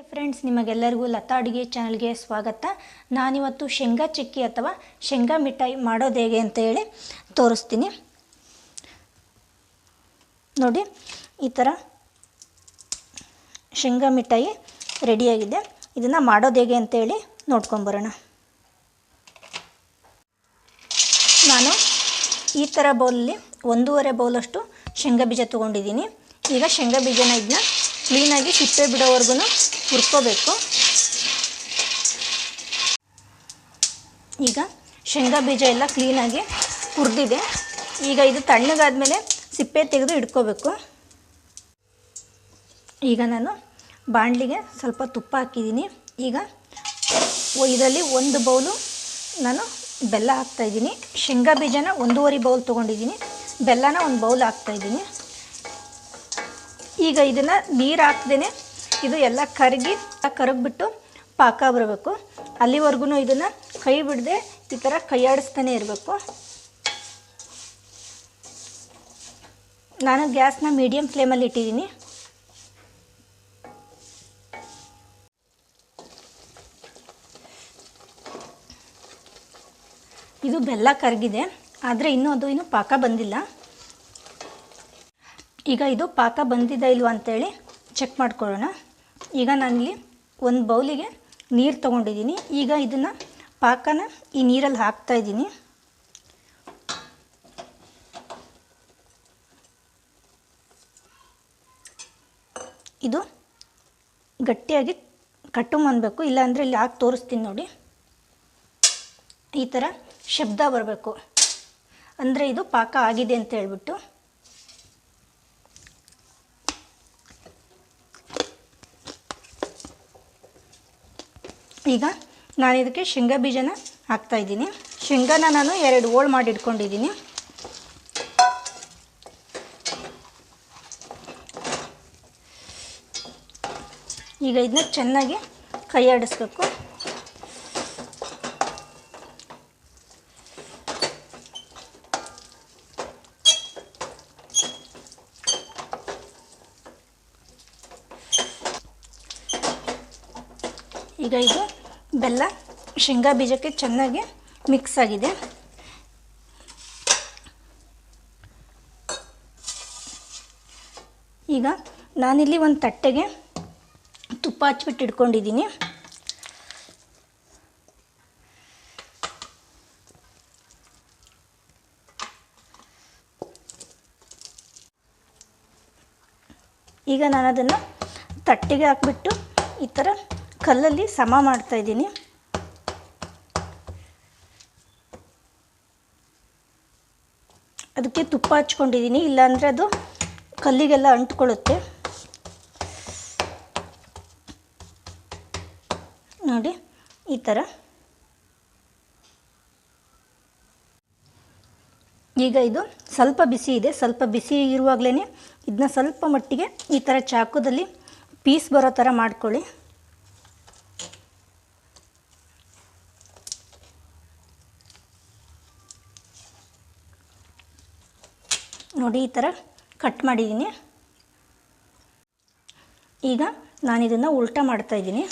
Friends ನಿಮಗೆಲ್ಲರಿಗೂ ಲತಾ ಅಡುಗೆ ಚಾನಲ್ಗೆ ಸ್ವಾಗತ. ನಾನಿವತ್ತು ಶೇಂಗಾ ಚಿಕ್ಕಿ ಅಥವಾ ಶೇಂಗಾ ಮಿಠಾಯಿ ಮಾಡೋದು ಹೇಗೆ ಅಂತ ಹೇಳಿ ತೋರಿಸ್ತೀನಿ. ನೋಡಿ, ಈ ಥರ ಶೇಂಗಾ ಮಿಠಾಯಿ ರೆಡಿಯಾಗಿದೆ ಇದನ್ನು ಮಾಡೋದು ಹೇಗೆ ಅಂತೇಳಿ ನೋಡ್ಕೊಂಬರೋಣ. ನಾನು ಈ ಥರ ಬೌಲಲ್ಲಿ ಒಂದೂವರೆ ಬೌಲಷ್ಟು ಶೇಂಗಾ ಬೀಜ ತೊಗೊಂಡಿದ್ದೀನಿ. ಈಗ ಶೇಂಗಾ ಬೀಜನ ಇದನ್ನ ಕ್ಲೀನಾಗಿ ಸಿಪ್ಪೆ ಬಿಡೋವರೆಗೂ ಹುರ್ಕೋಬೇಕು. ಈಗ ಶೇಂಗಾ ಬೀಜ ಎಲ್ಲ ಕ್ಲೀನಾಗಿ ಹುರಿದಿದೆ. ಈಗ ಇದು ತಣ್ಣಗಾದ್ಮೇಲೆ ಸಿಪ್ಪೆ ತೆಗೆದು ಇಟ್ಕೋಬೇಕು. ಈಗ ನಾನು ಬಾಣಲಿಗೆ ಸ್ವಲ್ಪ ತುಪ್ಪ ಹಾಕಿದ್ದೀನಿ. ಈಗ ಇದರಲ್ಲಿ ಒಂದು ಬೌಲು ನಾನು ಬೆಲ್ಲ ಹಾಕ್ತಾಯಿದ್ದೀನಿ ಶೇಂಗಾ ಬೀಜನ ಒಂದೂವರೆ ಬೌಲ್ ತೊಗೊಂಡಿದ್ದೀನಿ. ಬೆಲ್ಲನ ಒಂದು ಬೌಲ್ ಹಾಕ್ತಾಯಿದ್ದೀನಿ ಈಗ ಇದನ್ನು ನೀರು ಹಾಕ್ದೇ ಇದು ಎಲ್ಲ ಕರಗಿ ಕರಗಿಬಿಟ್ಟು ಪಾಕ ಬರಬೇಕು. ಅಲ್ಲಿವರೆಗೂ ಇದನ್ನು ಕೈ ಬಿಡದೆ ಈ ಥರ ಕೈಯಾಡಿಸ್ತಾನೆ ಇರಬೇಕು. ನಾನು ಗ್ಯಾಸ್ನ ಮೀಡಿಯಮ್ ಫ್ಲೇಮಲ್ಲಿ ಇಟ್ಟಿದ್ದೀನಿ. ಇದು ಬೆಲ್ಲ ಕರಗಿದೆ. ಆದರೆ ಇನ್ನೂ ಅದು ಇನ್ನೂ ಪಾಕ ಬಂದಿಲ್ಲ. ಈಗ ಇದು ಪಾಕ ಬಂದಿದೆ ಇಲ್ವಾ ಅಂತೇಳಿ ಚೆಕ್ ಮಾಡ್ಕೊಳ್ಳೋಣ. ಈಗ ನಾನಿಲ್ಲಿ ಒಂದು ಬೌಲಿಗೆ ನೀರು ತೊಗೊಂಡಿದ್ದೀನಿ. ಈಗ ಇದನ್ನು ಪಾಕನ ಈ ನೀರಲ್ಲಿ ಹಾಕ್ತಾಯಿದ್ದೀನಿ ಇದು ಗಟ್ಟಿಯಾಗಿ ಕಟ್ಟುಮನ್ಬೇಕು ಇಲ್ಲಾಂದರೆ ಇಲ್ಲಿ ಹಾಕಿ ತೋರಿಸ್ತೀನಿ ನೋಡಿ. ಈ ಥರ ಶಬ್ದ ಬರಬೇಕು. ಅಂದರೆ ಇದು ಪಾಕ ಆಗಿದೆ ಅಂತ ಹೇಳ್ಬಿಟ್ಟು ಈಗ ನಾನು ಇದಕ್ಕೆ ಶೇಂಗಾ ಬೀಜನ ಹಾಕ್ತಾಯಿದ್ದೀನಿ ಶೇಂಗಾನ ನಾನು ಎರಡು ಓಳು ಮಾಡಿ ಇಟ್ಕೊಂಡಿದ್ದೀನಿ. ಈಗ ಇದನ್ನ ಚೆನ್ನಾಗಿ ಕೈಯಾಡಿಸ್ಬೇಕು. ಈಗ ಇದು ಬೆಲ್ಲ, ಶೇಂಗಾ ಬೀಜಕ್ಕೆ ಚೆನ್ನಾಗಿ ಮಿಕ್ಸ್ ಆಗಿದೆ. ಈಗ ನಾನಿಲ್ಲಿ ಒಂದು ತಟ್ಟೆಗೆ ತುಪ್ಪ ಹಚ್ಬಿಟ್ಟು ಇಟ್ಕೊಂಡಿದ್ದೀನಿ. ಈಗ ನಾನು ಅದನ್ನು ತಟ್ಟೆಗೆ ಹಾಕ್ಬಿಟ್ಟು ಈ ಥರ ಕಲ್ಲಲ್ಲಿ ಸಮ ಮಾಡ್ತಾ ಇದ್ದೀನಿ. ಅದಕ್ಕೆ ತುಪ್ಪ ಹಚ್ಕೊಂಡಿದ್ದೀನಿ, ಇಲ್ಲಾಂದರೆ ಅದು ಕಲ್ಲಿಗೆಲ್ಲ ಅಂಟ್ಕೊಳ್ಳುತ್ತೆ. ನೋಡಿ, ಈ ಥರ. ಈಗ ಇದು ಸ್ವಲ್ಪ ಬಿಸಿ ಇದೆ. ಸ್ವಲ್ಪ ಬಿಸಿ ಇರುವಾಗಲೇ ಇದನ್ನ ಸ್ವಲ್ಪ ಮಟ್ಟಿಗೆ ಈ ಥರ ಚಾಕುದಲ್ಲಿ ಪೀಸ್ ಬರೋ ಥರ ಮಾಡ್ಕೊಳ್ಳಿ. ನೋಡಿ, ಈ ಥರ ಕಟ್ ಮಾಡಿದ್ದೀನಿ. ಈಗ ನಾನು ಇದನ್ನು ಉಲ್ಟಾ ಮಾಡ್ತಾಯಿದ್ದೀನಿ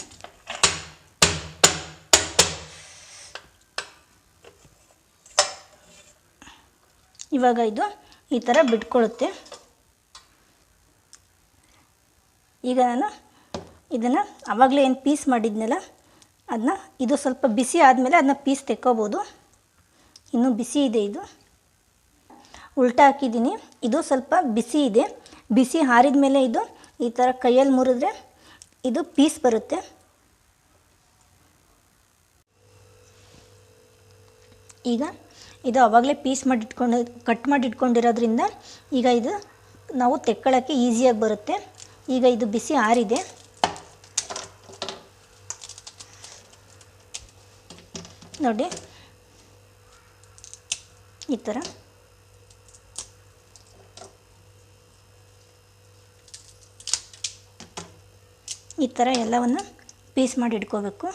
ಇವಾಗ ಇದು ಈ ಥರ ಬಿಟ್ಕೊಳ್ಳುತ್ತೆ. ಈಗ ನಾನು ಇದನ್ನು ಆವಾಗಲೇ ಏನು ಪೀಸ್ ಮಾಡಿದ್ನಲ್ಲ ಅದನ್ನ ಇದು ಸ್ವಲ್ಪ ಬಿಸಿ ಆದಮೇಲೆ ಅದನ್ನ ಪೀಸ್ ತೆಕ್ಕೋಬೋದು. ಇನ್ನೂ ಬಿಸಿ ಇದೆ ಇದು. ಉಲ್ಟಾ ಹಾಕಿದ್ದೀನಿ. ಇದು ಸ್ವಲ್ಪ ಬಿಸಿ ಇದೆ. ಬಿಸಿ ಹಾರಿದ ಮೇಲೆ ಇದು ಈ ಥರ ಕೈಯಲ್ಲಿ ಮುರಿದ್ರೆ ಇದು ಪೀಸ್ ಬರುತ್ತೆ. ಈಗ ಇದು ಆವಾಗಲೇ ಪೀಸ್ ಮಾಡಿಟ್ಕೊಂಡು, ಕಟ್ ಮಾಡಿ ಇಟ್ಕೊಂಡಿರೋದ್ರಿಂದ ಈಗ ಇದು ನಾವು ತೆಕ್ಕೊಳ್ಳೋಕ್ಕೆ ಈಸಿಯಾಗಿ ಬರುತ್ತೆ. ಈಗ ಇದು ಬಿಸಿ ಆರಿದೆ ನೋಡಿ. ಈ ಥರ ಈ ಥರ ಎಲ್ಲವನ್ನು ಪೀಸ್ ಮಾಡಿ ಇಟ್ಕೋಬೇಕು.